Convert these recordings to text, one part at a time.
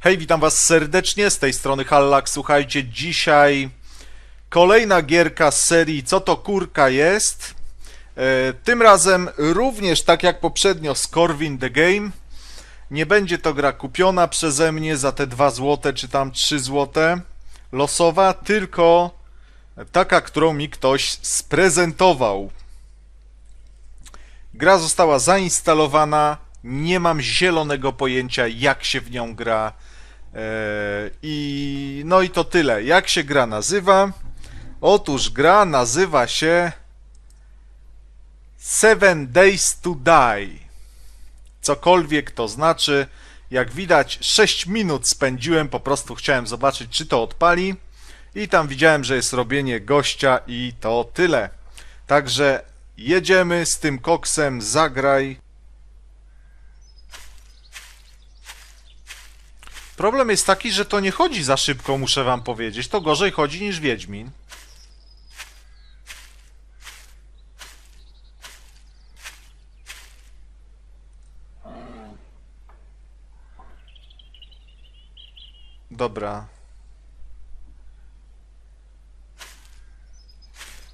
Hej, witam was serdecznie, z tej strony Hallak. Słuchajcie, dzisiaj kolejna gierka z serii Co to kurka jest? E, tym razem również tak jak poprzednio Scorwin the Game. Nie będzie to gra kupiona przeze mnie za te 2 złote czy tam 3 złote losowa, tylko taka, którą mi ktoś sprezentował. Gra została zainstalowana, nie mam zielonego pojęcia jak się w nią gra. Eee, I no i to tyle. Jak się gra nazywa? Otóż gra nazywa się Seven Days to Die. Cokolwiek to znaczy. Jak widać, 6 minut spędziłem, po prostu chciałem zobaczyć, czy to odpali. I tam widziałem, że jest robienie gościa, i to tyle. Także jedziemy z tym koksem, zagraj. Problem jest taki, że to nie chodzi za szybko, muszę wam powiedzieć. To gorzej chodzi niż Wiedźmin. Dobra.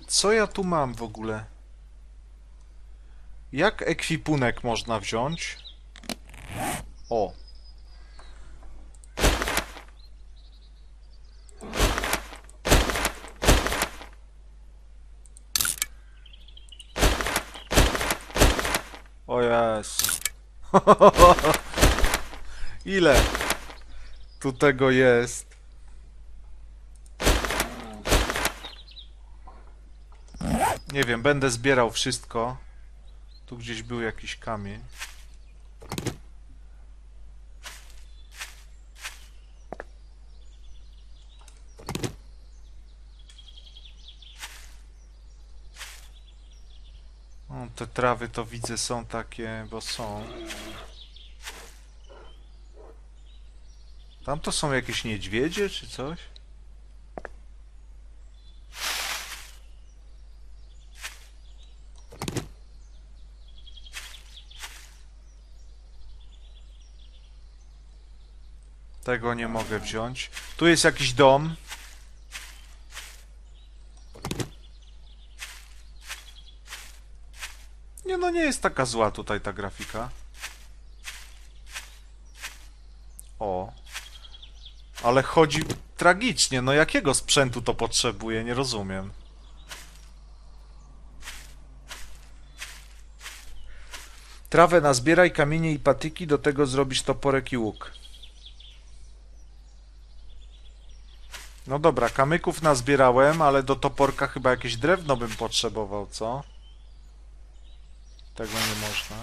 Co ja tu mam w ogóle? Jak ekwipunek można wziąć? O. Jest. Ile tu tego jest? Nie wiem, będę zbierał wszystko. Tu gdzieś był jakiś kamień. Te trawy to widzę są takie, bo są. Tam to są jakieś niedźwiedzie czy coś? Tego nie mogę wziąć. Tu jest jakiś dom. Nie no, nie jest taka zła tutaj ta grafika. O. Ale chodzi tragicznie. No jakiego sprzętu to potrzebuje? Nie rozumiem. Trawę nazbieraj, kamienie i patyki, do tego zrobisz toporek i łuk. No dobra, kamyków nazbierałem, ale do toporka chyba jakieś drewno bym potrzebował, co? Tego nie można.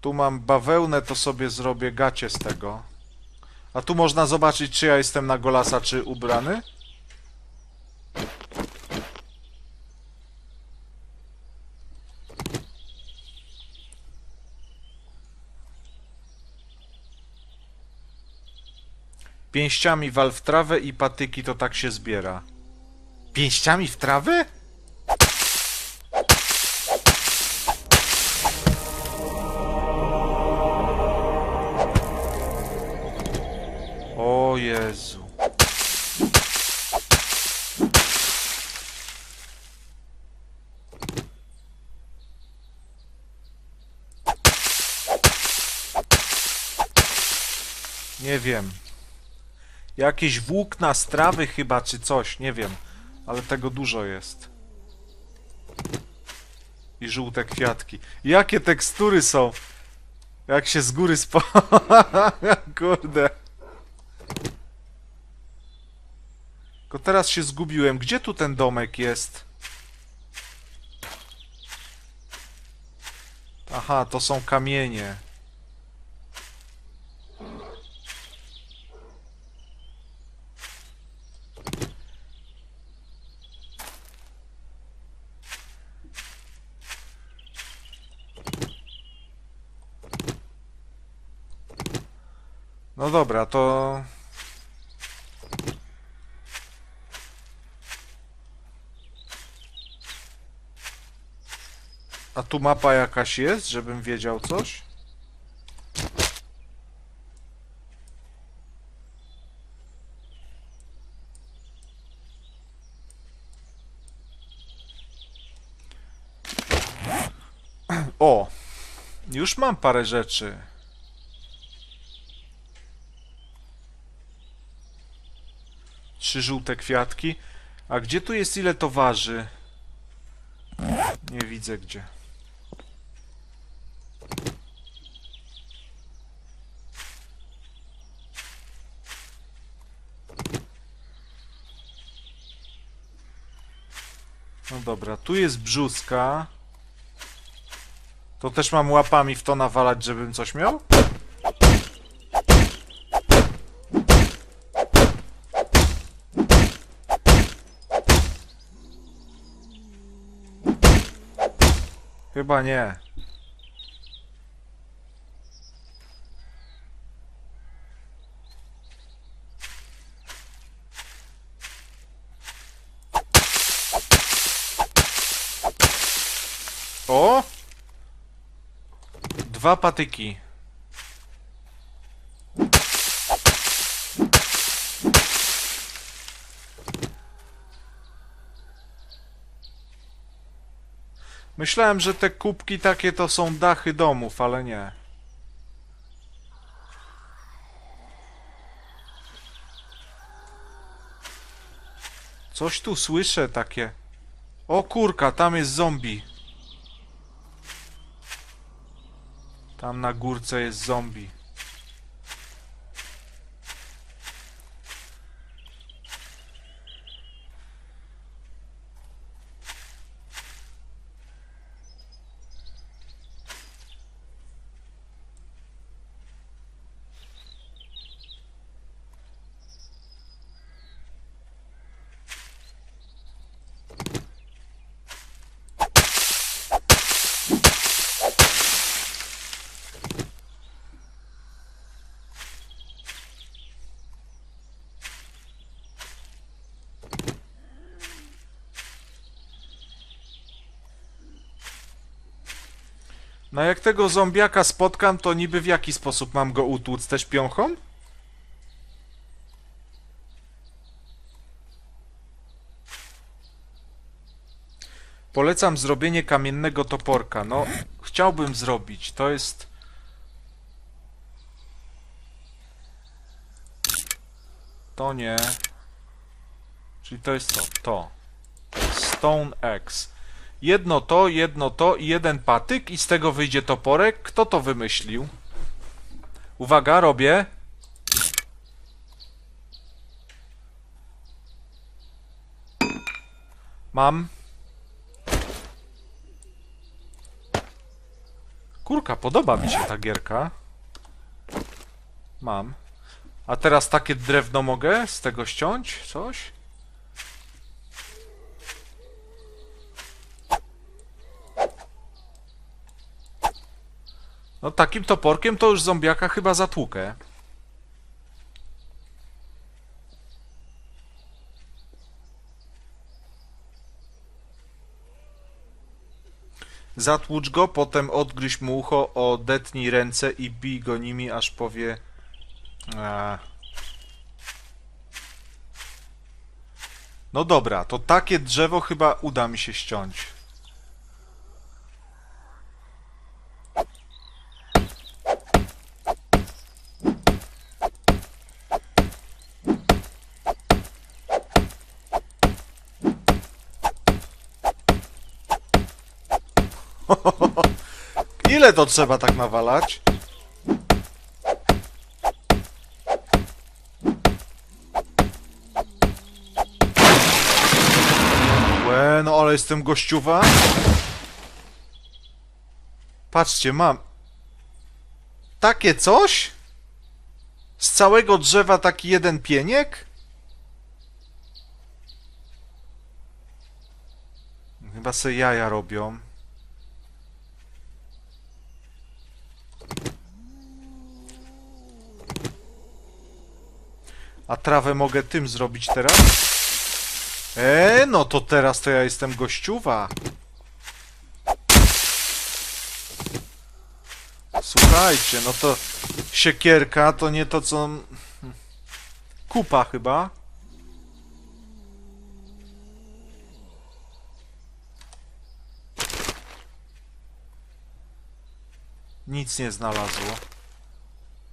Tu mam bawełnę, to sobie zrobię gacie z tego. A tu można zobaczyć, czy ja jestem na golasa, czy ubrany? Pięściami wal w trawę i patyki to tak się zbiera. Pięściami w trawę? Wiem. Jakieś włókna strawy chyba, czy coś, nie wiem. Ale tego dużo jest. I żółte kwiatki. Jakie tekstury są! Jak się z góry spo... Kurde. Tylko teraz się zgubiłem. Gdzie tu ten domek jest? Aha, to są kamienie. dobra, to... A tu mapa jakaś jest, żebym wiedział coś? O! Już mam parę rzeczy. Trzy żółte kwiatki. A gdzie tu jest ile to waży? Nie widzę gdzie. No dobra, tu jest brzuska. To też mam łapami w to nawalać, żebym coś miał? Chyba nie. O! Dwa patyki. Myślałem, że te kubki takie to są dachy domów, ale nie. Coś tu słyszę takie. O kurka, tam jest zombie. Tam na górce jest zombie. No jak tego zombiaka spotkam, to niby w jaki sposób mam go utłuc? Też piąchą? Polecam zrobienie kamiennego toporka. No, chciałbym zrobić. To jest... To nie. Czyli to jest to. To. Stone Axe. Jedno to, jedno to i jeden patyk i z tego wyjdzie toporek. Kto to wymyślił? Uwaga, robię. Mam. Kurka, podoba mi się ta gierka. Mam. A teraz takie drewno mogę z tego ściąć? Coś? No takim toporkiem to już zombiaka chyba zatłukę. Zatłucz go, potem odgryź mu ucho, odetnij ręce i bij go nimi, aż powie... No dobra, to takie drzewo chyba uda mi się ściąć. Ile to trzeba tak nawalać? Łe, no ale jestem gościuwa. Patrzcie, mam takie coś? Z całego drzewa taki jeden pieniek? Chyba se jaja robią. A trawę mogę tym zrobić teraz? E, no to teraz to ja jestem gościuwa. Słuchajcie, no to siekierka to nie to co... Kupa chyba. Nic nie znalazło.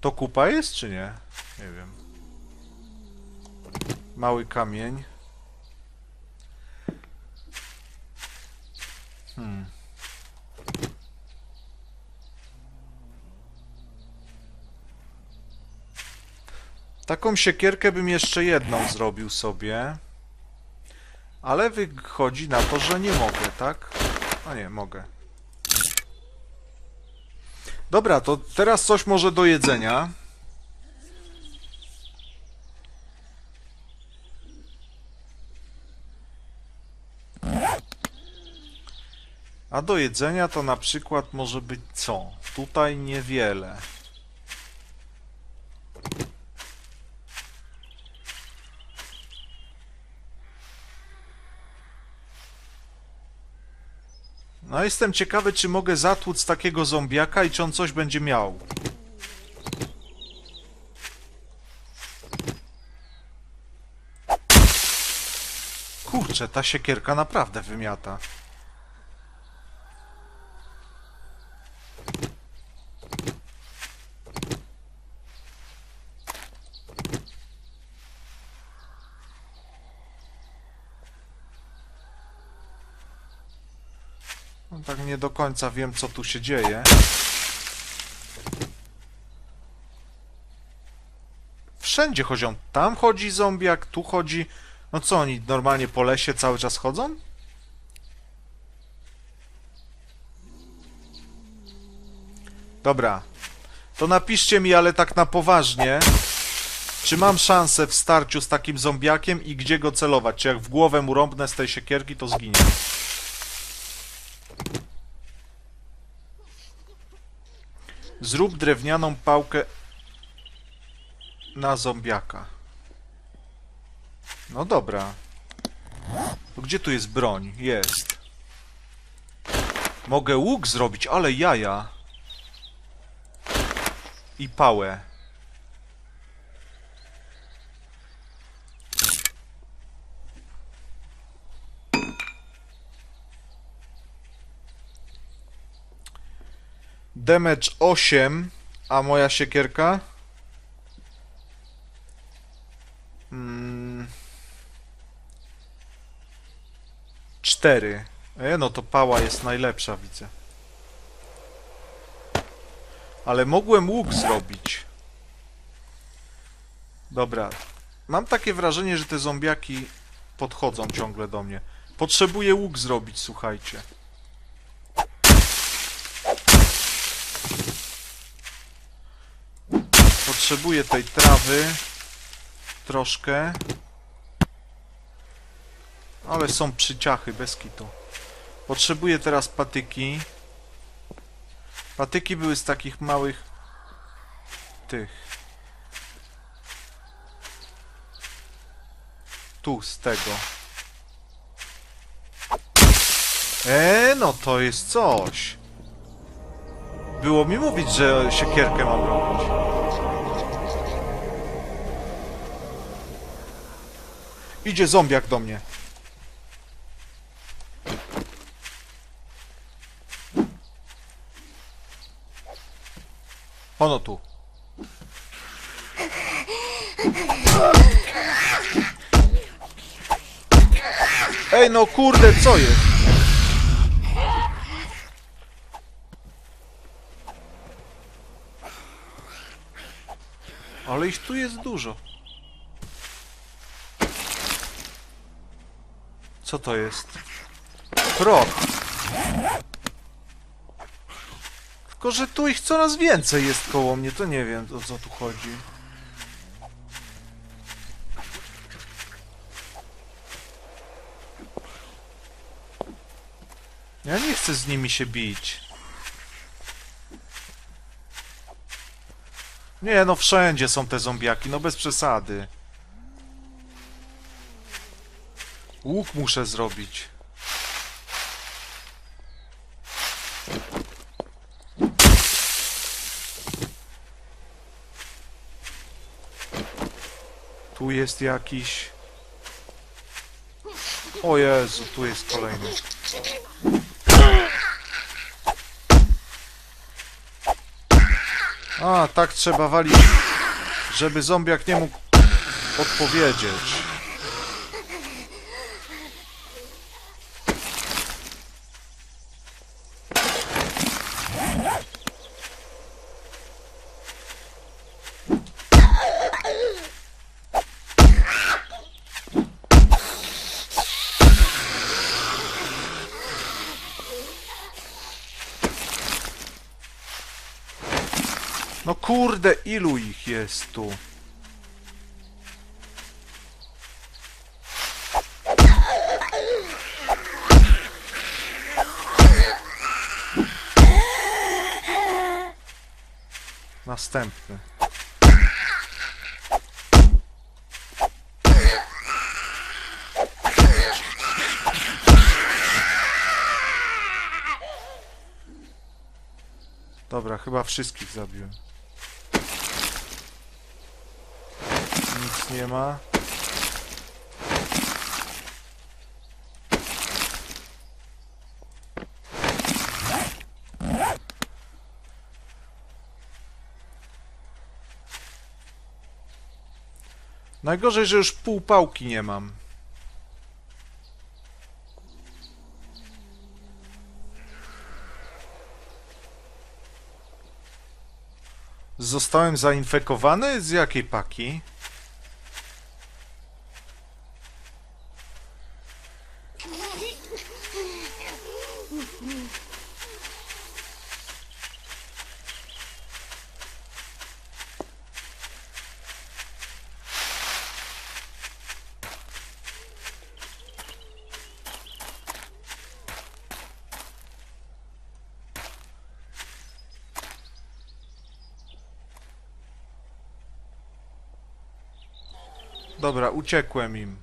To kupa jest, czy nie? Nie wiem. Mały kamień. Hmm. Taką siekierkę bym jeszcze jedną zrobił sobie. Ale wychodzi na to, że nie mogę, tak? A nie, mogę. Dobra, to teraz coś może do jedzenia. A do jedzenia to na przykład może być co? Tutaj niewiele. No jestem ciekawy, czy mogę zatłuc takiego zombiaka i czy on coś będzie miał. Kurczę, ta siekierka naprawdę wymiata. Do końca wiem, co tu się dzieje. Wszędzie chodzą. Tam chodzi zombiak, tu chodzi. No co oni normalnie po lesie cały czas chodzą? Dobra. To napiszcie mi, ale tak na poważnie. Czy mam szansę w starciu z takim zombiakiem i gdzie go celować? Czy jak w głowę mu rąbnę z tej siekierki, to zginie? Zrób drewnianą pałkę na zombiaka. No dobra. Gdzie tu jest broń? Jest. Mogę łuk zrobić, ale jaja. I pałę. Damage 8, a moja siekierka? Mm. 4. E, no to pała jest najlepsza, widzę. Ale mogłem łuk zrobić. Dobra. Mam takie wrażenie, że te zombiaki podchodzą ciągle do mnie. Potrzebuję łuk zrobić, słuchajcie. Potrzebuję tej trawy. Troszkę. Ale są przyciachy, bez kitu. Potrzebuję teraz patyki. Patyki były z takich małych... Tych. Tu, z tego. E, no to jest coś. Było mi mówić, że siekierkę mam robić. Idzie zombiak do mnie. Ono tu. Ej, no kurde, co jest? Ale ich tu jest dużo. Co to jest? Krok. Tylko, że tu ich coraz więcej jest koło mnie, to nie wiem o co tu chodzi. Ja nie chcę z nimi się bić. Nie, no wszędzie są te zombiaki, no bez przesady. Łuk muszę zrobić. Tu jest jakiś... O Jezu, tu jest kolejny. A, tak trzeba walić, żeby zombiak nie mógł odpowiedzieć. No kurde, ilu ich jest tu? Następny. Dobra, chyba wszystkich zabiłem. Nic nie ma. Najgorzej, że już pół pałki nie mam. Zostałem zainfekowany? Z jakiej paki? Dobra, uciekłem im.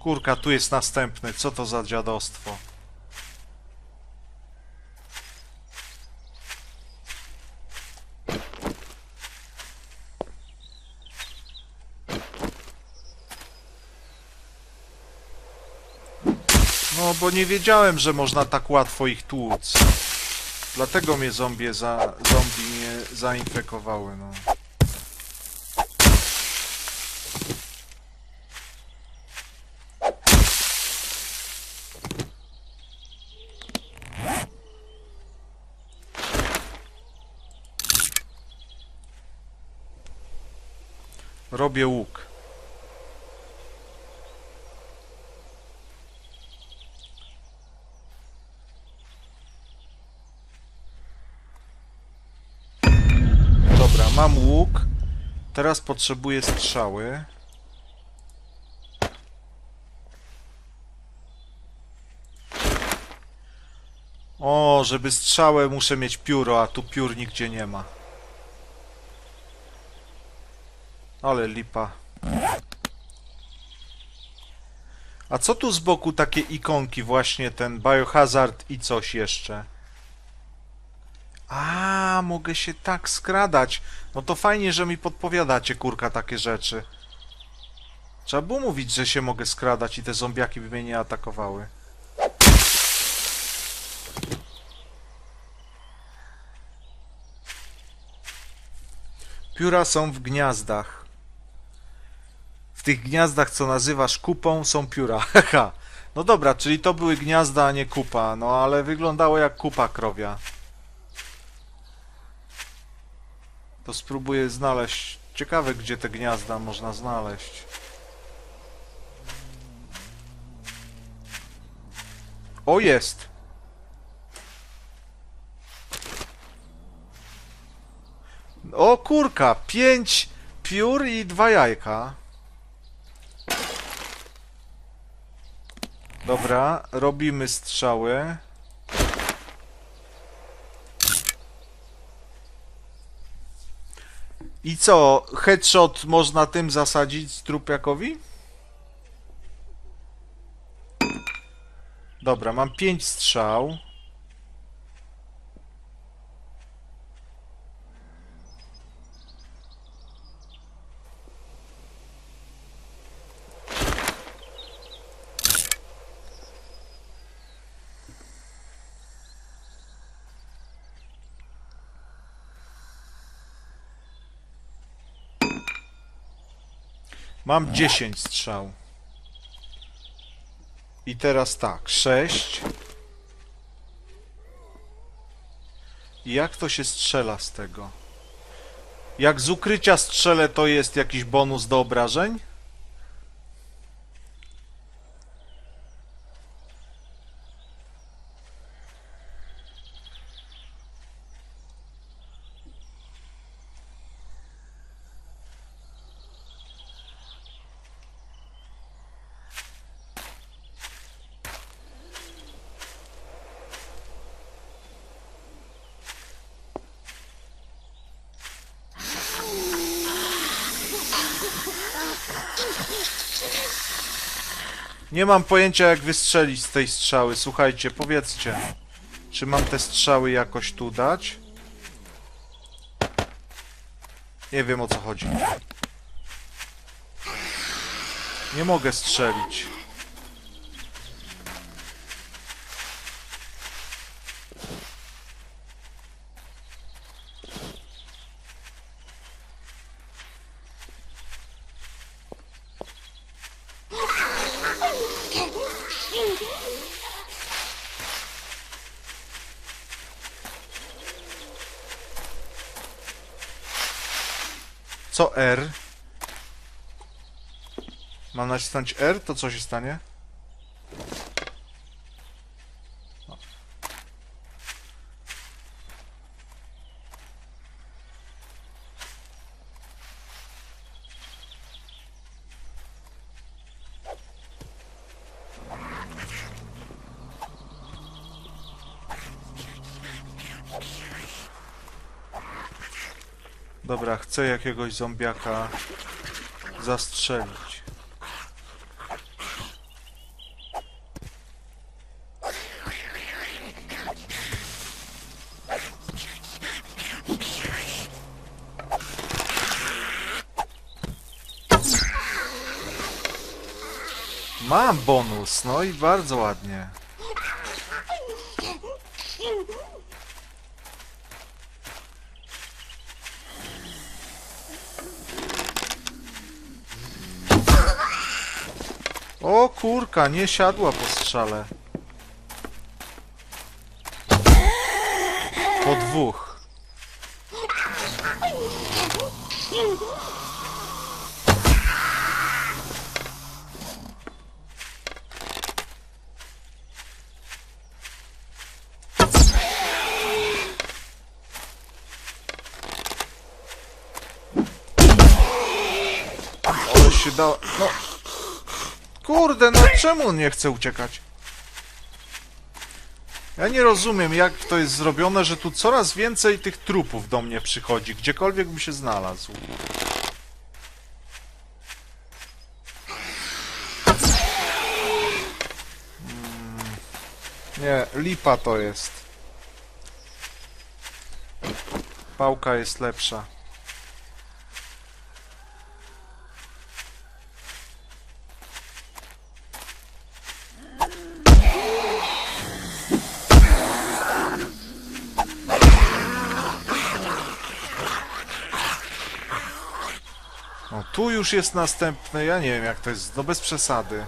Kurka, tu jest następny. Co to za dziadostwo? No, bo nie wiedziałem, że można tak łatwo ich tłuc. Dlatego mnie zombie, za, zombie mnie zainfekowały, no. Robię łuk. Dobra, mam łuk. Teraz potrzebuję strzały. O, żeby strzałę muszę mieć pióro, a tu piór nigdzie nie ma. Ale lipa. A co tu z boku takie ikonki właśnie, ten Biohazard i coś jeszcze? A, mogę się tak skradać. No to fajnie, że mi podpowiadacie, kurka, takie rzeczy. Trzeba było mówić, że się mogę skradać i te zombiaki by mnie nie atakowały. Pióra są w gniazdach. W tych gniazdach, co nazywasz kupą, są pióra. Haha. No dobra, czyli to były gniazda, a nie kupa. No ale wyglądało jak kupa krowia. To spróbuję znaleźć. Ciekawe, gdzie te gniazda można znaleźć. O, jest! O, kurka! Pięć piór i dwa jajka. Dobra, robimy strzały. I co, headshot można tym zasadzić trupiakowi? Dobra, mam pięć strzał. Mam 10 strzał. I teraz tak, 6. I jak to się strzela z tego? Jak z ukrycia strzelę, to jest jakiś bonus do obrażeń? Nie mam pojęcia jak wystrzelić z tej strzały. Słuchajcie, powiedzcie. Czy mam te strzały jakoś tu dać? Nie wiem o co chodzi. Nie mogę strzelić. Co R? Mam nacisnąć R? To co się stanie? Dobra, chcę jakiegoś zombiaka zastrzelić. Mam bonus, no i bardzo ładnie. O kurka, nie siadła po strzale. Po dwóch. Ale. No. Kurde, no czemu on nie chce uciekać? Ja nie rozumiem, jak to jest zrobione, że tu coraz więcej tych trupów do mnie przychodzi, gdziekolwiek by się znalazł. Mm, Nie, lipa to jest. Pałka jest lepsza. Już jest następny, ja nie wiem jak to jest, no bez przesady.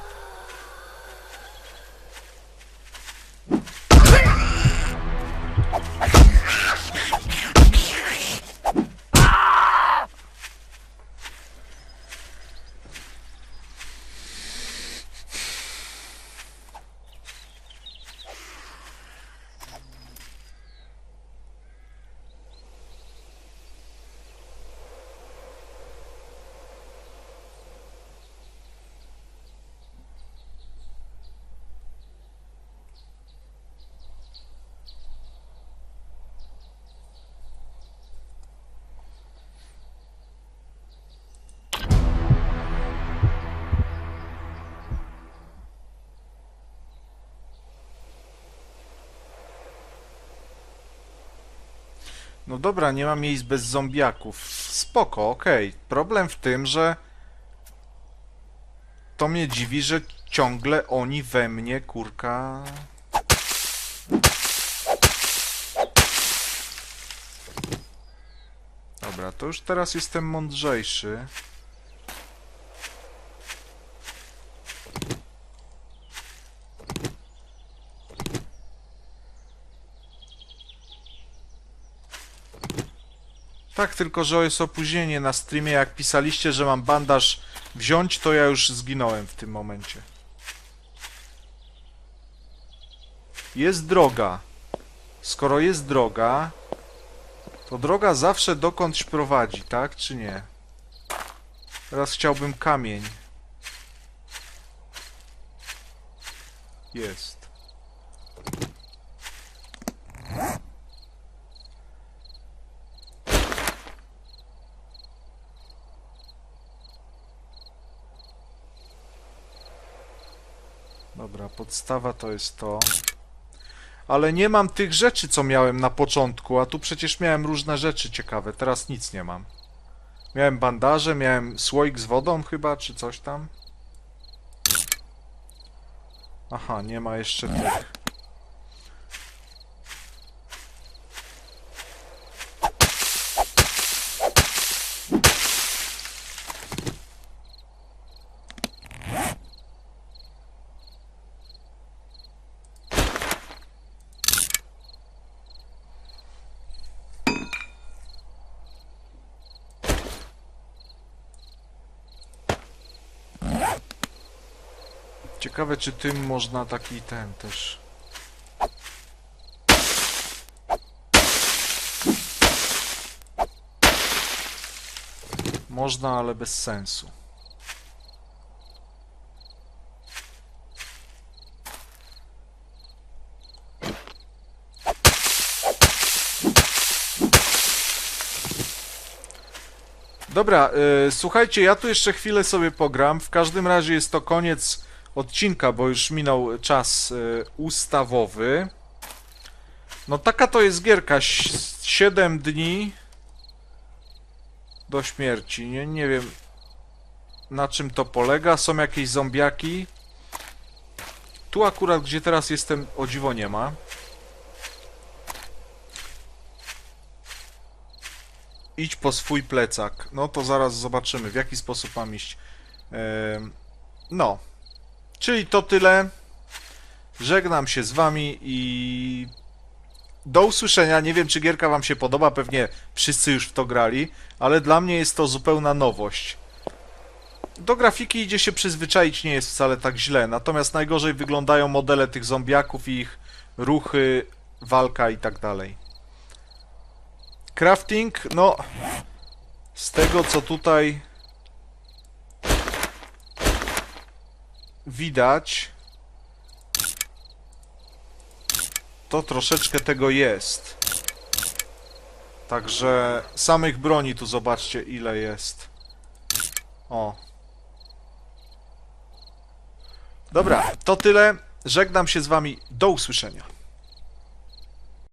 No dobra, nie ma miejsc bez zombiaków. Spoko, okej. Problem w tym, że to mnie dziwi, że ciągle oni we mnie, kurka... Dobra, to już teraz jestem mądrzejszy. Tak, tylko że jest opóźnienie na streamie. Jak pisaliście, że mam bandaż wziąć, to ja już zginąłem w tym momencie. Jest droga. Skoro jest droga, to droga zawsze dokądś prowadzi, tak czy nie? Teraz chciałbym kamień. Jest. Dobra, podstawa to jest to. Ale nie mam tych rzeczy, co miałem na początku, a tu przecież miałem różne rzeczy ciekawe. Teraz nic nie mam. Miałem bandaże, miałem słoik z wodą chyba, czy coś tam. Aha, nie ma jeszcze tych. Ciekawe, czy tym można taki ten też. Można, ale bez sensu. Dobra, y, słuchajcie, ja tu jeszcze chwilę sobie pogram. W każdym razie jest to koniec odcinka, bo już minął czas y, ustawowy. No taka to jest gierka. 7 dni do śmierci. Nie, nie wiem na czym to polega. Są jakieś zombiaki. Tu akurat, gdzie teraz jestem, o dziwo nie ma. Idź po swój plecak. No to zaraz zobaczymy, w jaki sposób mam iść. No. Czyli to tyle. Żegnam się z wami i do usłyszenia. Nie wiem, czy gierka wam się podoba, pewnie wszyscy już w to grali, ale dla mnie jest to zupełna nowość. Do grafiki idzie się przyzwyczaić, nie jest wcale tak źle, natomiast najgorzej wyglądają modele tych zombiaków i ich ruchy, walka i tak dalej. Crafting, no z tego co tutaj widać, to troszeczkę tego jest. Także samych broni tu zobaczcie ile jest. O. Dobra, to tyle. Żegnam się z wami. Do usłyszenia.